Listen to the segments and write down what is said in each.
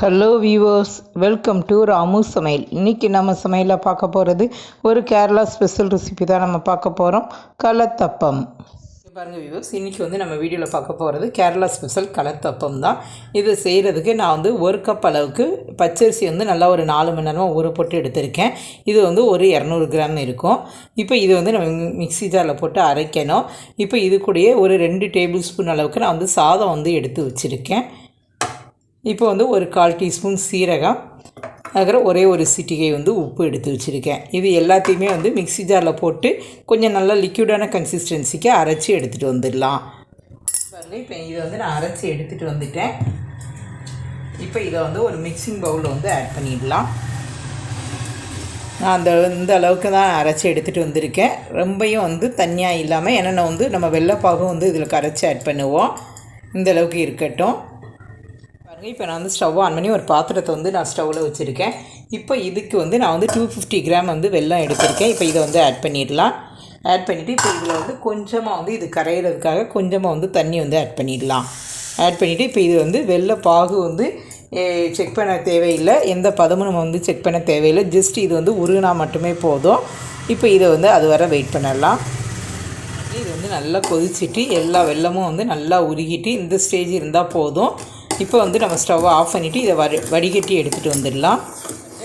Hello viewers welcome to Ramu சமையல் இன்றைக்கி நம்ம சமையலில் பார்க்க போகிறது ஒரு கேரளா ஸ்பெஷல் ரெசிபி தான் நம்ம பார்க்க போகிறோம் கலத்தப்பம் பாருங்கள் வியூவர்ஸ் இன்றைக்கி வந்து நம்ம வீடியோவில் பார்க்க போகிறது கேரளா ஸ்பெஷல் கலத்தப்பம் தான். இது செய்கிறதுக்கு நான் வந்து ஒரு கப் அளவுக்கு பச்சரிசி வந்து நல்லா ஒரு நாலு மணி நேரமாக ஊற போட்டு எடுத்திருக்கேன். இது வந்து ஒரு இரநூறு கிராம் இருக்கும். இப்போ இது வந்து நம்ம மிக்ஸி ஜாரில் போட்டு அரைக்கணும். இப்போ இது கூடயே ஒரு ரெண்டு டேபிள் ஸ்பூன் அளவுக்கு நான் வந்து சாதம் வந்து எடுத்து வச்சுருக்கேன். இப்போ வந்து ஒரு கால் டீஸ்பூன் சீரகம் அதுக்கப்புறம் ஒரே ஒரு சிட்டிகை வந்து உப்பு எடுத்து வச்சுருக்கேன். இது எல்லாத்தையுமே வந்து மிக்ஸி ஜாரில் போட்டு கொஞ்சம் நல்லா லிக்யூடான கன்சிஸ்டன்சிக்கு அரைச்சி எடுத்துகிட்டு வந்துடலாம். இப்போ இதை வந்து நான் அரைச்சி எடுத்துகிட்டு வந்துட்டேன். இப்போ இதை வந்து ஒரு மிக்சிங் பவுலில் வந்து ஆட் பண்ணிடலாம். நான் அந்த இந்த அளவுக்கு தான் அரைச்சி எடுத்துகிட்டு வந்திருக்கேன். ரொம்பையும் வந்து தனியாக இல்லாமல் ஏன்னா நான் வந்து நம்ம வெள்ளைப்பாகும் வந்து இதில் கரைச்சி ஆட் பண்ணுவோம். இந்த அளவுக்கு இருக்கட்டும். பாருங்கள் இப்போ நான் வந்து ஸ்டவ் ஆன் பண்ணி ஒரு பாத்திரத்தை வந்து நான் ஸ்டவ்வில் வச்சுருக்கேன். இப்போ இதுக்கு வந்து நான் வந்து டூ ஃபிஃப்டி கிராம் வந்து வெள்ளம் எடுத்திருக்கேன். இப்போ இதை வந்து ஆட் பண்ணிடலாம். ஆட் பண்ணிவிட்டு இப்போ இதில் வந்து கொஞ்சமாக வந்து இது கரையிறதுக்காக கொஞ்சமாக வந்து தண்ணி வந்து ஆட் பண்ணிடலாம். ஆட் பண்ணிவிட்டு இப்போ இது வந்து வெள்ளை பாகு வந்து செக் பண்ண தேவையில்லை. எந்த பதமும் நம்ம வந்து செக் பண்ண தேவையில்லை. ஜஸ்ட் இது வந்து உருகினா மட்டுமே போதும். இப்போ இதை வந்து அது வர வெயிட் பண்ணிடலாம் இது வந்து நல்லா கொதிச்சுட்டு எல்லா வெள்ளமும் வந்து நல்லா உருகிட்டு இந்த ஸ்டேஜ் இருந்தால் போதும். இப்போ வந்து நம்ம ஸ்டவ்வை ஆஃப் பண்ணிவிட்டு இதை வடி வடிகட்டி எடுத்துகிட்டு வந்துடலாம்.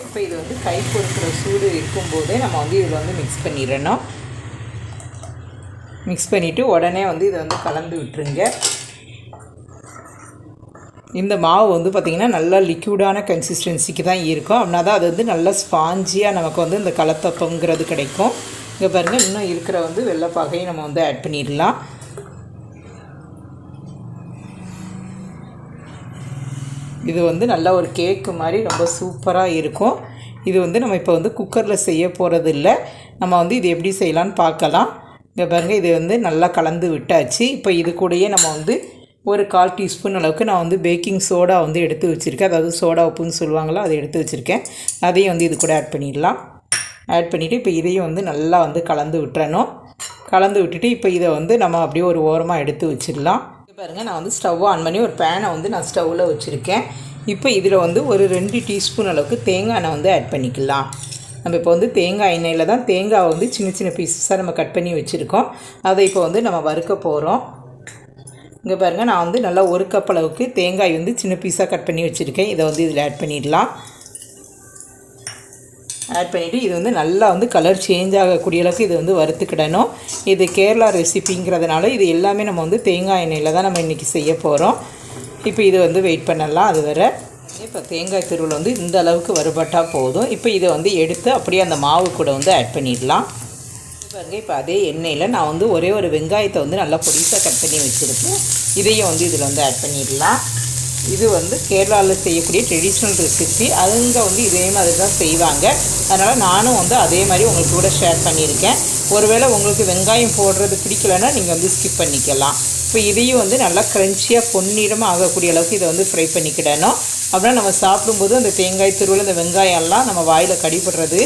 இப்போ இது வந்து கை கொடுக்குற சூடு இருக்கும்போதே நம்ம வந்து இதில் வந்து மிக்ஸ் பண்ணிடணும். மிக்ஸ் பண்ணிவிட்டு உடனே வந்து இதை வந்து கலந்து விட்டுருங்க. இந்த மாவு வந்து பார்த்திங்கன்னா நல்லா லிக்யூடான கன்சிஸ்டன்சிக்கு தான் இருக்கும். அப்படின்னா தான் அது வந்து நல்லா ஸ்பாஞ்சியாக நமக்கு வந்து இந்த கலத்தப்பங்கிறது கிடைக்கும். இங்கே பாருங்கள் இன்னும் இருக்கிற வந்து வெள்ளைப்பாகையும் நம்ம வந்து ஆட் பண்ணிடலாம். இது வந்து நல்லா ஒரு கேக்கு மாதிரி ரொம்ப சூப்பராக இருக்கும். இது வந்து நம்ம இப்போ வந்து குக்கரில் செய்ய போகிறது இல்லை நம்ம வந்து இது எப்படி செய்யலான்னு பார்க்கலாம். இங்கே பாருங்கள் இது வந்து நல்லா கலந்து விட்டாச்சு. இப்போ இது கூடயே நம்ம வந்து ஒரு கால் டீஸ்பூன் அளவுக்கு நான் வந்து பேக்கிங் சோடா வந்து எடுத்து வச்சுருக்கேன். அதாவது சோடா உப்புன்னு சொல்லுவாங்களோ அதை எடுத்து வச்சுருக்கேன். அதையும் வந்து இது கூட ஆட் பண்ணிடலாம். ஆட் பண்ணிவிட்டு இப்போ இதையும் வந்து நல்லா வந்து கலந்து விட்டுறணும். கலந்து விட்டுட்டு இப்போ இதை வந்து நம்ம அப்படியே ஒரு ஓரமாக எடுத்து வச்சிடலாம். பாருங்கள் நான் வந்து ஸ்டவ் ஆன் பண்ணி ஒரு பேனை வந்து நான் ஸ்டவ்வில் வச்சுருக்கேன். இப்போ இதில் வந்து ஒரு ரெண்டு டீஸ்பூன் அளவுக்கு தேங்காய் எண்ணெய் வந்து ஆட் பண்ணிக்கலாம். நம்ம இப்போ வந்து தேங்காய் எண்ணெயில் தான் தேங்காய் வந்து சின்ன சின்ன பீசஸாக நம்ம கட் பண்ணி வச்சுருக்கோம். அதை இப்போ வந்து நம்ம வறுக்க போகிறோம் இங்கே பாருங்கள் நான் வந்து நல்லா ஒரு கப் அளவுக்கு தேங்காய் வந்து சின்ன பீஸாக கட் பண்ணி வச்சுருக்கேன். இதை வந்து இதில் ஆட் பண்ணிடலாம். ஆட் பண்ணிவிட்டு இது வந்து நல்லா வந்து கலர் சேஞ்ச் ஆகக்கூடிய அளவுக்கு இது வந்து வறுத்துக்கிடணும். இது கேரளா ரெசிபிங்கிறதுனால இது எல்லாமே நம்ம வந்து தேங்காய் எண்ணெயில் தான் நம்ம இன்றைக்கி செய்ய போகிறோம் இப்போ இது வந்து வெயிட் பண்ணலாம் அது வர. இப்போ தேங்காய் திருவில் வந்து இந்த அளவுக்கு வறுபட்டால் போதும். இப்போ இதை வந்து எடுத்து அப்படியே அந்த மாவு கூட வந்து ஆட் பண்ணிடலாம். பாருங்க இப்போ அதே எண்ணெயில் நான் வந்து ஒரே ஒரு வெங்காயத்தை வந்து நல்லா பொடிசாக கட் பண்ணி வச்சுருக்கேன். இதையும் வந்து இதில் வந்து ஆட் பண்ணிடலாம். இது வந்து கேரளாவில் செய்யக்கூடிய ட்ரெடிஷ்னல் ரெசிபி அதுங்க வந்து இதே மாதிரி தான் செய்வாங்க. அதனால் நானும் வந்து அதே மாதிரி உங்களுக்கு கூட ஷேர் பண்ணியிருக்கேன். ஒருவேளை உங்களுக்கு வெங்காயம் போடுறது பிடிக்கலன்னா நீங்கள் வந்து ஸ்கிப் பண்ணிக்கலாம். இப்போ இதையும் வந்து நல்லா க்ரன்ச்சியாக பொன்னிறமாக ஆகக்கூடிய அளவுக்கு இதை வந்து ஃப்ரை பண்ணிக்கிடணும். அப்படின்னா நம்ம சாப்பிடும்போது அந்த தேங்காய் துருவில் இந்த வெங்காயம்லாம் நம்ம வாயில் கடிபடுறது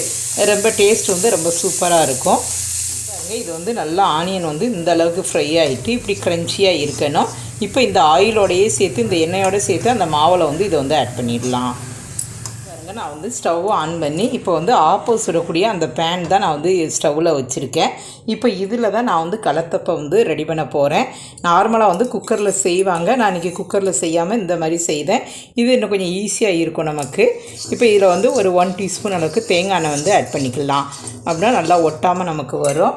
ரொம்ப டேஸ்ட் வந்து ரொம்ப சூப்பராக இருக்கும். இது வந்து நல்லா ஆனியன் வந்து இந்த அளவுக்கு ஃப்ரை ஆகிட்டு இப்படி க்ரன்ச்சியாக இருக்கணும். இப்போ இந்த ஆயிலோடையே சேர்த்து இந்த எண்ணெயோட சேர்த்து அந்த மாவில் வந்து இதை வந்து ஆட் பண்ணிடலாம். பாருங்க நான் வந்து ஸ்டவ் ஆன் பண்ணி இப்போ வந்து ஆப்போ சுடக்கூடிய அந்த பேன் தான் நான் வந்து ஸ்டவ்வில் வச்சுருக்கேன். இப்போ இதில் தான் நான் வந்து கலத்தப்பை வந்து ரெடி பண்ண போகிறேன் நார்மலாக வந்து குக்கரில் செய்வாங்க. நான் இன்றைக்கி குக்கரில் செய்யாமல் இந்த மாதிரி செய்தேன். இது இன்னும் கொஞ்சம் ஈஸியாக இருக்கும் நமக்கு. இப்போ இதில் வந்து ஒரு ஒன் டீஸ்பூன் அளவுக்கு தேங்காய் எண்ணெய் வந்து ஆட் பண்ணிக்கலாம். அப்படின்னா நல்லா ஒட்டாமல் நமக்கு வரும்.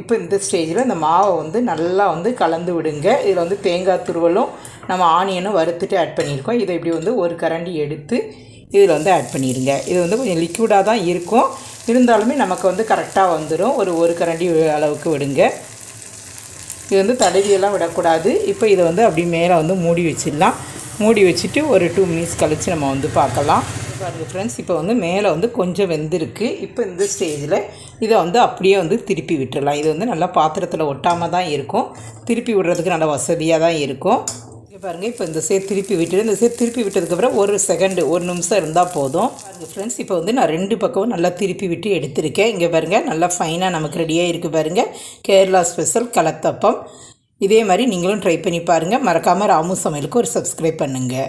இப்போ இந்த ஸ்டேஜில் இந்த மாவை வந்து நல்லா வந்து கலந்து விடுங்க. இதில் வந்து தேங்காய் துருவலும் நம்ம ஆனியனும் வறுத்துட்டு ஆட் பண்ணியிருக்கோம். இதை இப்படி வந்து ஒரு கரண்டி எடுத்து இதில் வந்து ஆட் பண்ணிடுங்க இது வந்து கொஞ்சம் லிக்விடாக தான் இருக்கும். இருந்தாலுமே நமக்கு வந்து கரெக்டாக வந்துடும் ஒரு ஒரு கரண்டி அளவுக்கு விடுங்க. இது வந்து தடவியெல்லாம் விடக்கூடாது. இப்போ இதை வந்து அப்படி மேலே வந்து மூடி வச்சிடலாம். மூடி வச்சுட்டு ஒரு டூ மினிட்ஸ் கழித்து நம்ம வந்து பார்க்கலாம். பாருங்கள் ஃப்ரெண்ட்ஸ் இப்போ வந்து மேலே வந்து கொஞ்சம் வெந்திருக்கு இப்போ இந்த ஸ்டேஜில் இதை வந்து அப்படியே வந்து திருப்பி விட்டுடலாம் இது வந்து நல்லா பாத்திரத்தில் ஒட்டாமல் தான் இருக்கும். திருப்பி விடுறதுக்கு நல்லா வசதியாக தான் இருக்கும். இங்கே பாருங்கள் இப்போ இந்த சேர் திருப்பி விட்டு இந்த சேர் திருப்பி விட்டதுக்கப்புறம் ஒரு செகண்டு ஒரு நிமிஷம் இருந்தால் போதும். பாருங்கள் ஃப்ரெண்ட்ஸ் இப்போ வந்து நான் ரெண்டு பக்கமும் நல்லா திருப்பி விட்டு எடுத்திருக்கேன். இங்கே பாருங்கள் நல்லா ஃபைனாக நமக்கு ரெடியாக இருக்குது பாருங்கள் கேரளா ஸ்பெஷல் கலத்தப்பம். இதே மாதிரி நீங்களும் ட்ரை பண்ணி பாருங்கள் மறக்காமல் ராமு சமையலுக்கு ஒரு சப்ஸ்கிரைப் பண்ணுங்கள்